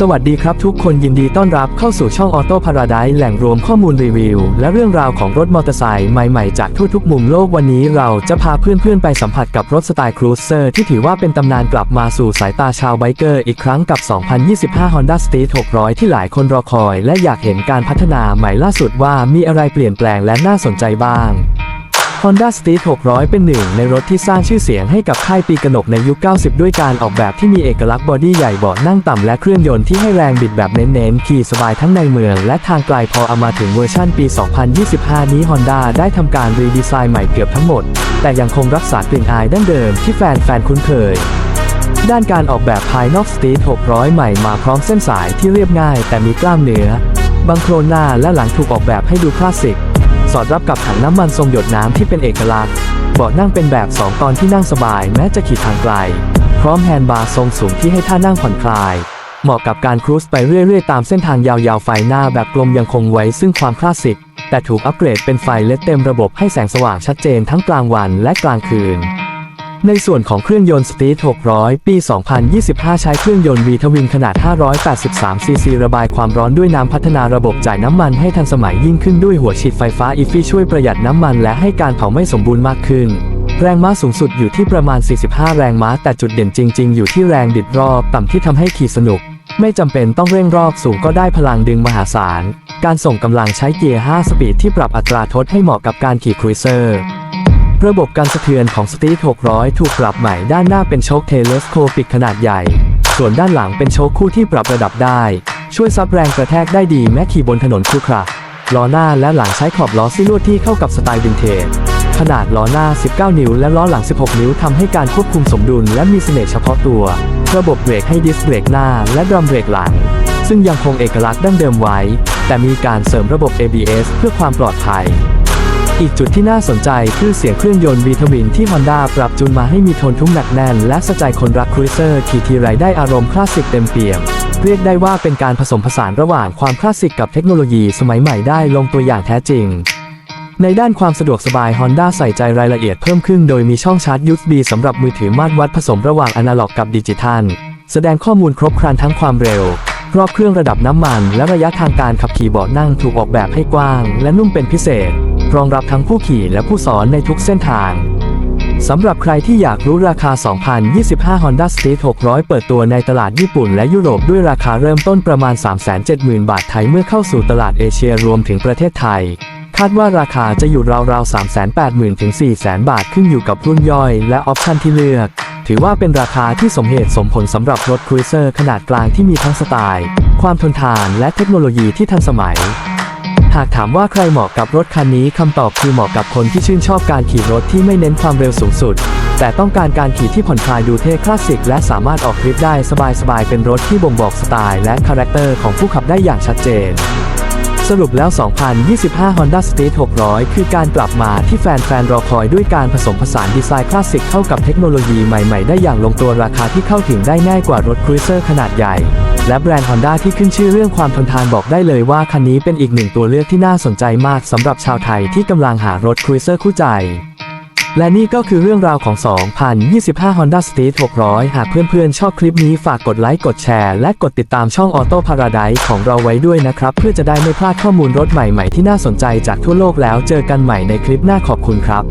สวัสดีครับทุกคนยินดีต้อนรับเข้าสู่ช่องออโต้พาราไดแหล่งรวมข้อมูลรีวิว และเรื่องราวของรถมอเตอร์ไซค์ใหม่ๆ จากทั่วทุกมุมโลกวันนี้เราจะพาเพื่อนๆ ไปสัมผัสกับรถสไตล์ครูเซอร์ที่ถือว่าเป็นตำนานกลับมาสู่สายตาชาวไบเกอร์อีกครั้งกับ 2025 Honda Street 600 ที่หลายคนรอคอย และอยากเห็นการพัฒนาใหม่ล่าสุดว่ามีอะไรเปลี่ยนแปลงและน่าสนใจบ้าง Honda Street 600 เป็นหนึ่งในรถที่สร้างชื่อเสียงให้กับค่ายปีกนกในยุค 90 ด้วยการออกแบบที่มีเอกลักษณ์บอดี้ใหญ่เบาะนั่งต่ำและเครื่องยนต์ที่ให้แรงบิดแบบเน้นๆ ขี่สบายทั้งในเมืองและทางไกลพอเอามาถึงเวอร์ชั่นปี 2025 นี้ Honda ได้ทำการรีดีไซน์ใหม่เกือบทั้งหมด แต่ยังคงรักษากลิ่นอายดั้งเดิมที่แฟนๆคุ้นเคยด้านการออกแบบภายนอก Street 600 ใหม่มาพร้อมเส้นสายที่เรียบง่าย แต่มีกล้ามเนื้อบังโครนหน้าและหลังถูกออกแบบให้ดูคลาสสิก สอดรับกับถังน้ำมันทรงหยดน้ำที่เป็นเอกลักษณ์เบาะนั่งเป็นแบบ 2 ตอนที่นั่งสบายแม้จะขี่ทางไกล พร้อมแฮนด์บาร์ทรงสูงที่ให้ท่านั่งผ่อนคลาย เหมาะกับการครูซไปเรื่อยๆ ตามเส้นทางยาวๆ ไฟหน้าแบบกลมยังคงไว้ซึ่งความคลาสสิก แต่ถูกอัปเกรดเป็นไฟเลดเต็มระบบให้แสงสว่างชัดเจนทั้งกลางวันและกลางคืน ในส่วนของเครื่องยนต์ Street 600 ปี 2025 ใช้เครื่องยนต์ V ทวินขนาด 583 ซีซีระบายความร้อนด้วยน้ำพัฒนาระบบจ่ายน้ำมันให้ทันสมัยยิ่งขึ้นด้วยหัวฉีดไฟฟ้า EFI ช่วยประหยัดน้ำมันและให้การเผาไม่สมบูรณ์มากขึ้น แรงม้าสูงสุดอยู่ที่ประมาณ 45 แรงม้า แต่จุดเด่นจริง ๆ อยู่ที่แรงบิดรอบต่ำที่ทำให้ขี่สนุก ไม่จำเป็นต้องเร่งรอบสูงก็ได้พลังดึงมหาศาล การส่งกำลังใช้เกียร์ 5 สปีดที่ปรับอัตราทดให้เหมาะกับการขี่ครูเซอร์ ระบบการสะเทือนของสตีท600 ถูกปรับใหม่ด้านหน้าเป็นโชคเทเลสโคปิกขนาดใหญ่ ส่วนด้านหลังเป็นโชคคู่ที่ปรับระดับได้ ช่วยซับแรงกระแทกได้ดีแม้ขี่บนถนนครุขระล้อหน้าและหลังใช้ขอบล้อซิลวดที่เข้ากับสไตล์วินเทจขนาดล้อหน้า 19 นิ้ว และล้อหลัง 16 นิ้วทำให้การควบคุมสมดุลและมีเสน่ห์เฉพาะตัว ระบบเบรกให้ดิสเบรกหน้าและดรัมเบรกหลัง ซึ่งยังคงเอกลักษณ์ดั้งเดิมไว้ แต่มีการเสริมระบบ ABS เพื่อความปลอดภัย อีกจุดที่น่าสนใจคือเสียงเครื่องยนต์วีทวินที่ Honda ปรับจูนมาให้มีโทนทุ้มหนักแน่น และสะใจคนรักครูเซอร์ขี่ทีไรได้อารมณ์คลาสสิกเต็มเปี่ยม เรียกได้ว่าเป็นการผสมผสานระหว่างความคลาสสิกกับเทคโนโลยีสมัยใหม่ได้ลงตัวอย่างแท้จริง ในด้านความสะดวกสบาย Honda ใส่ใจรายละเอียดเพิ่มขึ้นโดยมีช่องชาร์จ USB สำหรับมือถือมาตรวัดผสมระหว่างอนาล็อกกับดิจิทัล แสดงข้อมูลครบครันทั้งความเร็วรอบเครื่องระดับน้ำมัน และระยะทางการขับขี่เบาะนั่งถูกออกแบบให้กว้าง และนุ่มเป็นพิเศษ รองรับทั้งผู้ขี่และผู้สอนในทุกเส้นทางสำหรับใครที่อยากรู้ราคา 2025 Honda Street 600 เปิดตัวในตลาดญี่ปุ่นและยุโรปด้วยราคาเริ่มต้นประมาณ 370,000 บาทไทยเมื่อเข้าสู่ตลาดเอเชียรวมถึงประเทศไทย คาดว่าราคาจะอยู่ราวๆ 380,000 ถึง 400,000 บาทขึ้นอยู่กับรุ่นย่อยและออปชันที่เลือก ถือว่าเป็นราคาที่สมเหตุสมผลสำหรับรถครูเซอร์ขนาดกลางที่มีทั้งสไตล์ ความทนทานและเทคโนโลยีที่ทันสมัย หากถามว่าใครเหมาะกับรถคันนี้คำตอบคือเหมาะกับคนที่ชื่นชอบการขี่รถที่ไม่เน้นความเร็วสูงสุด แต่ต้องการการขี่ที่ผ่อนคลายดูเท่คลาสสิกและสามารถออกทริปได้สบายๆเป็นรถที่บ่งบอกสไตล์และคาแรคเตอร์ของผู้ขับได้อย่างชัดเจน สรุปแล้ว 2025 Honda Street 600 คือการกลับมาที่แฟนๆ รอคอยด้วยการผสมผสานดีไซน์คลาสสิกเข้ากับเทคโนโลยีใหม่ๆ ได้อย่างลงตัวราคาที่เข้าถึงได้ง่ายกว่ารถครูเซอร์ขนาดใหญ่ และแบรนด์ Honda ที่ขึ้นชื่อเรื่องความทนทานบอกได้เลยว่าคันนี้เป็นอีกหนึ่งตัวเลือกที่น่าสนใจมากสำหรับชาวไทยที่กำลังหารถครูเซอร์คู่ใจ และนี่ก็คือเรื่องราวของ 2025 Honda Street 600 หากเพื่อนๆ ชอบคลิปนี้ฝากกดไลค์ กดแชร์ และกดติดตามช่อง Auto Paradise ของเราไว้ด้วยนะครับ เพื่อจะได้ไม่พลาดข้อมูลรถใหม่ๆ ที่น่าสนใจจากทั่วโลกแล้วเจอกันใหม่ในคลิปหน้าขอบคุณครับ